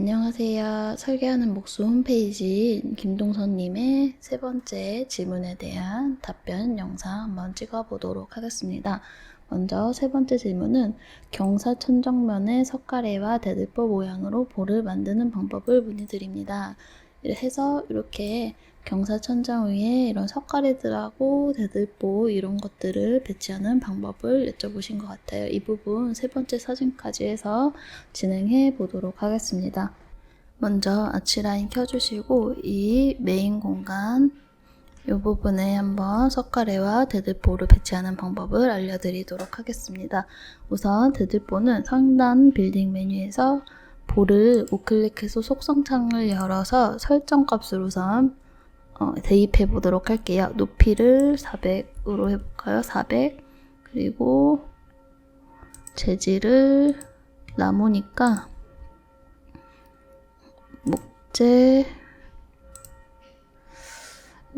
안녕하세요. 설계하는 목수 홈페이지 김동선님의 세 번째 질문에 대한 답변 영상 한번 찍어보도록 하겠습니다. 먼저 세 번째 질문은 경사 천정면의 석가래와 대들보 모양으로 볼을 만드는 방법을 문의드립니다. 해서 이렇게 경사천정 위에 이런 석가래들하고 대들보 이런 것들을 배치하는 방법을 여쭤보신 것 같아요. 이 부분 세 번째 사진까지 해서 진행해 보도록 하겠습니다. 먼저 아치라인 켜주시고 이 메인 공간 이 부분에 한번 석가래와 대들보를 배치하는 방법을 알려드리도록 하겠습니다. 우선 대들보는 상단 빌딩 메뉴에서 볼을 우클릭해서 속성창을 열어서 설정 값을 우선 어, 대입해 보도록 할게요. 높이를 400으로 해볼까요? 400 그리고 재질을 나무니까 목재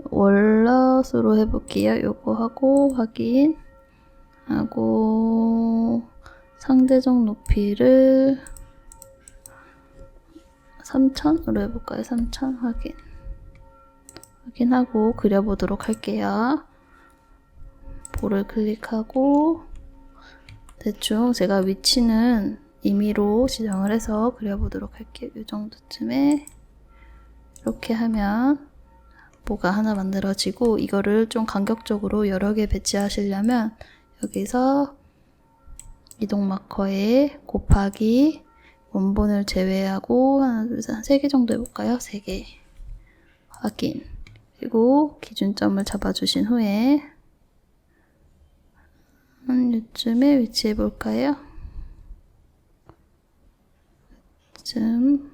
월넛으로 해볼게요. 요거 하고 확인 하고 상대적 높이를 3000으로 해볼까요? 3000 확인 확인하고 그려보도록 할게요. 볼을 클릭하고 대충 제가 위치는 임의로 지정을 해서 그려보도록 할게요. 이 정도쯤에 이렇게 하면 뭐가 하나 만들어지고 이거를 좀 간격적으로 여러 개 배치하시려면 여기서 이동 마커에 곱하기 원본을 제외하고 하나 둘셋세 개 정도 해볼까요? 세 개 확인 그리고 기준점을 잡아주신 후에 한 요쯤에 위치해 볼까요? 쯤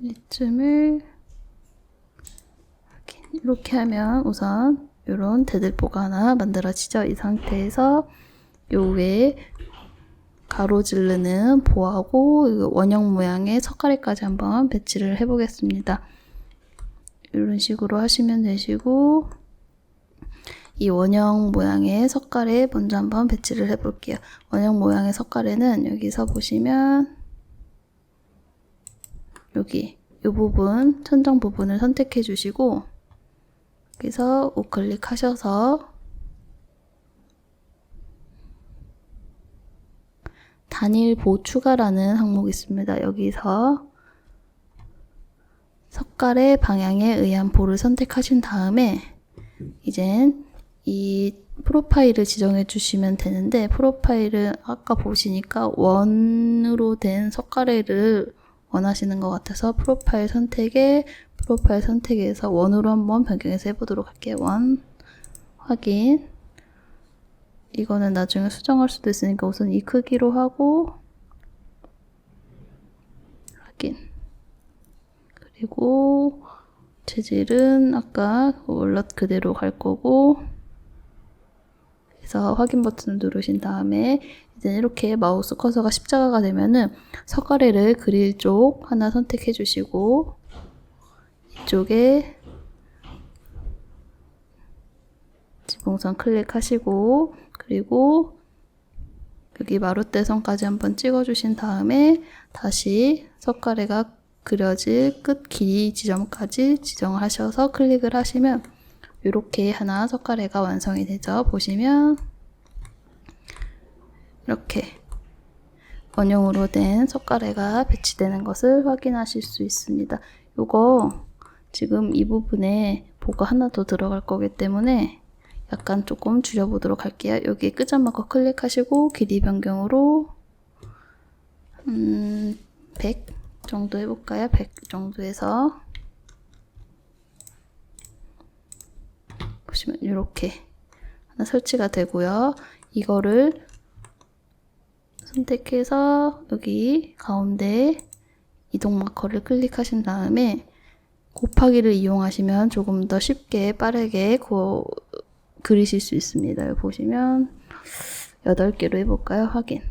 이쯤을 이렇게 하면 우선 이런 대들보가 하나 만들어지죠. 이 상태에서 요 위에 가로지르는 보하고 원형 모양의 석가래까지 한번 배치를 해보겠습니다. 이런 식으로 하시면 되시고 이 원형 모양의 석가래 먼저 한번 배치를 해볼게요. 원형 모양의 석가래는 여기서 보시면 여기 이 부분 천정 부분을 선택해 주시고 여기서 우클릭 하셔서 단일 보 추가라는 항목이 있습니다. 여기서 석갈의 방향에 의한 보를 선택하신 다음에 이젠 이 프로파일을 지정해 주시면 되는데 프로파일은 아까 보시니까 원으로 된 석가래를 원하시는 것 같아서 프로파일 선택에 프로파일 선택에서 원으로 한번 변경해서 해보도록 할게요. 원. 확인. 이거는 나중에 수정할 수도 있으니까 우선 이 크기로 하고 확인. 그리고 재질은 아까 월넛 그대로 갈 거고 그래서 확인 버튼을 누르신 다음에 이제 이렇게 마우스 커서가 십자가가 되면은 석가래를 그릴 쪽 하나 선택해 주시고 이쪽에 지붕선 클릭하시고 그리고 여기 마루대선까지 한번 찍어주신 다음에 다시 석가래가 그려질 끝 길이 지점까지 지정하셔서 클릭을 하시면 이렇게 하나 석가래가 완성이 되죠. 보시면 이렇게 원형으로 된 석가래가 배치되는 것을 확인하실 수 있습니다. 이거 지금 이 부분에 보가 하나 더 들어갈 거기 때문에 약간 조금 줄여보도록 할게요. 여기 끄적마커 클릭하시고 길이 변경으로 음, 100 정도 해볼까요? 100 정도 해서 보시면 이렇게 하나 설치가 되고요. 이거를 선택해서 여기 가운데 이동 마커를 클릭하신 다음에 곱하기를 이용하시면 조금 더 쉽게 빠르게 고, 그리실 수 있습니다. 보시면 8개로 해볼까요? 확인.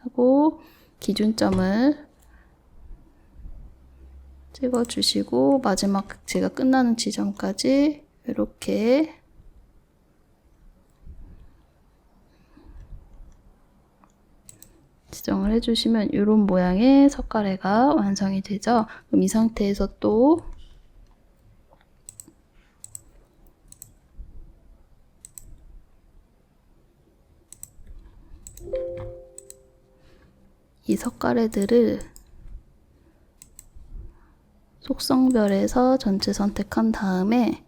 하고 기준점을 찍어주시고 마지막 제가 끝나는 지점까지 이렇게 지정을 해주시면 이런 모양의 석가래가 완성이 되죠. 그럼 이 상태에서 또 이 석가래들을 속성별에서 전체 선택한 다음에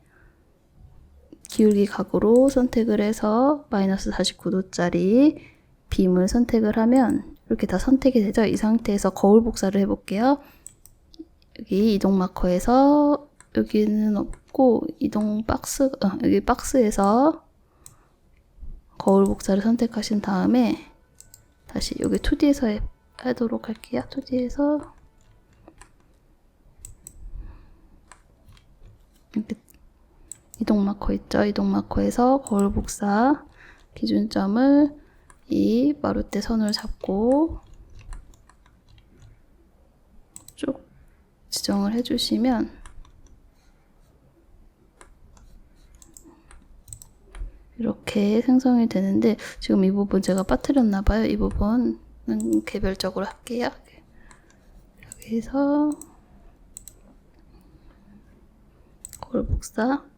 기울기 각으로 선택을 해서 마이너스 49도짜리 빔을 선택을 하면 이렇게 다 선택이 되죠. 이 상태에서 거울 복사를 해볼게요. 여기 이동 마커에서 여기는 없고 이동 박스 어, 여기 박스에서 거울 복사를 선택하신 다음에 다시 여기 2D에서 해, 하도록 할게요. 2D에서 이렇게 이동 마커 있죠? 이동 마커에서 거울 복사 기준점을 이 마루대 선을 잡고 쭉 지정을 해주시면 이렇게 생성이 되는데 지금 이 부분 제가 빠뜨렸나 봐요. 이 부분은 개별적으로 할게요. 여기서 거울 복사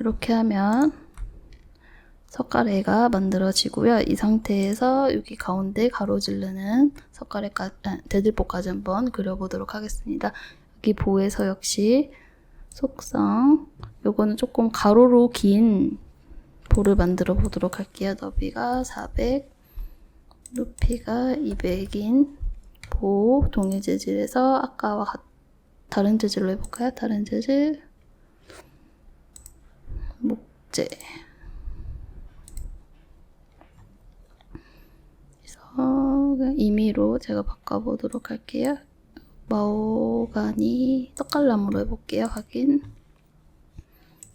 이렇게 하면 석가래가 만들어지고요. 이 상태에서 여기 가운데 가로지르는 석가래까지, 아, 대들보까지 한번 그려보도록 하겠습니다. 여기 보에서 역시 속성, 요거는 조금 가로로 긴 볼을 만들어 보도록 할게요. 너비가 400, 높이가 200인 보 동일 재질에서 아까와 같, 다른 재질로 해볼까요? 다른 재질, 목재. 그래서 임의로 제가 바꿔보도록 할게요. 마오가니 떡갈나무로 해볼게요. 확인.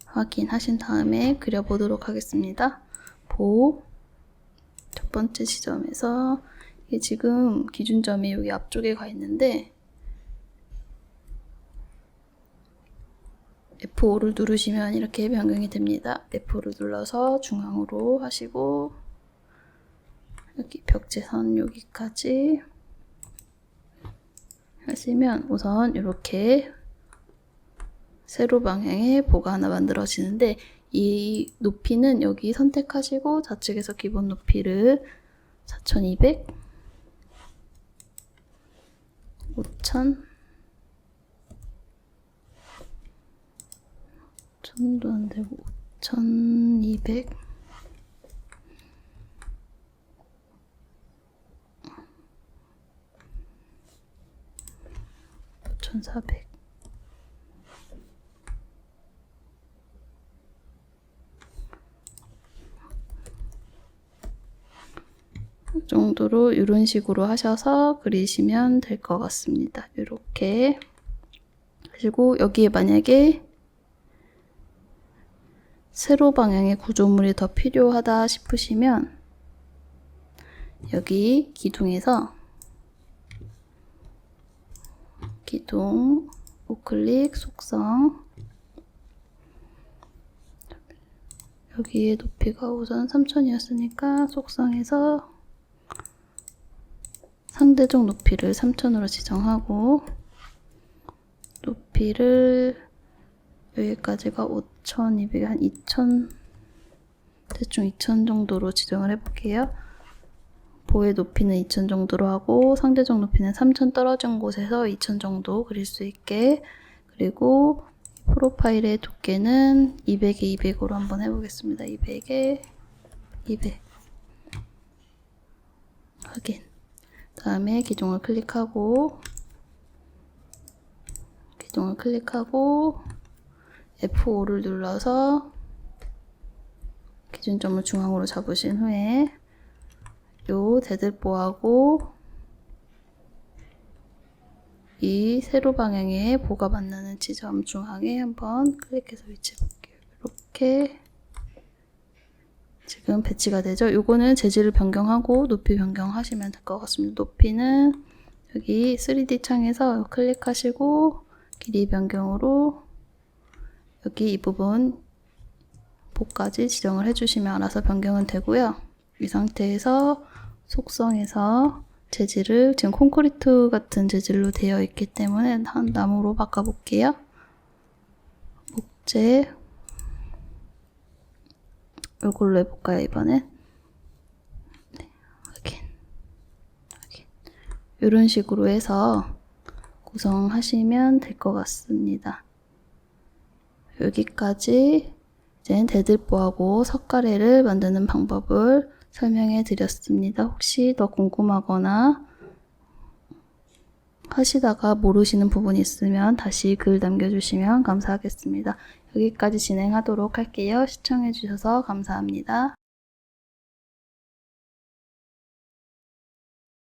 확인하신 다음에 그려보도록 하겠습니다. 보. 첫 번째 지점에서 이게 지금 기준점이 여기 앞쪽에 가 있는데 F5를 누르시면 이렇게 변경이 됩니다. F5를 눌러서 중앙으로 하시고 여기 벽제선 여기까지 하시면 우선 이렇게 세로 방향의 보가 하나 만들어지는데 이 높이는 여기 선택하시고 좌측에서 기본 높이를 4200 5000 1000도 안 되고 5200 1400이 정도로 이런 식으로 하셔서 그리시면 될 것 같습니다. 이렇게 하시고 여기에 만약에 세로 방향의 구조물이 더 필요하다 싶으시면 여기 기둥에서 기둥 우클릭 속성 여기에 높이가 우선 3000이었으니까 속성에서 상대적 높이를 3000으로 지정하고 높이를 여기까지가 5200, 한 2000, 대충 2000 정도로 지정을 해볼게요. 보의 높이는 2000 정도로 하고 상대적 높이는 3000 떨어진 곳에서 2000 정도 그릴 수 있게 그리고 프로파일의 두께는 200에 200으로 한번 해보겠습니다. 200에 200 확인 다음에 기둥을 클릭하고 기둥을 클릭하고 F5를 눌러서 기준점을 중앙으로 잡으신 후에 요 대들보하고 이 세로 방향의 보가 만나는 지점 중앙에 한번 클릭해서 위치 볼게요. 이렇게 지금 배치가 되죠. 요거는 재질을 변경하고 높이 변경하시면 될 것 같습니다. 높이는 여기 3D 창에서 클릭하시고 길이 변경으로 여기 이 부분 복까지 지정을 해주시면 알아서 변경은 되고요. 이 상태에서 속성에서 재질을 지금 콘크리트 같은 재질로 되어 있기 때문에 한 나무로 바꿔볼게요. 목재 이걸로 해볼까요 이번엔? 네, 확인 확인 이런 식으로 해서 구성하시면 될 것 같습니다. 여기까지 이제 대들보하고 석가래를 만드는 방법을 설명해 드렸습니다. 혹시 더 궁금하거나 하시다가 모르시는 부분이 있으면 다시 글 남겨주시면 감사하겠습니다. 여기까지 진행하도록 할게요. 시청해 주셔서 감사합니다.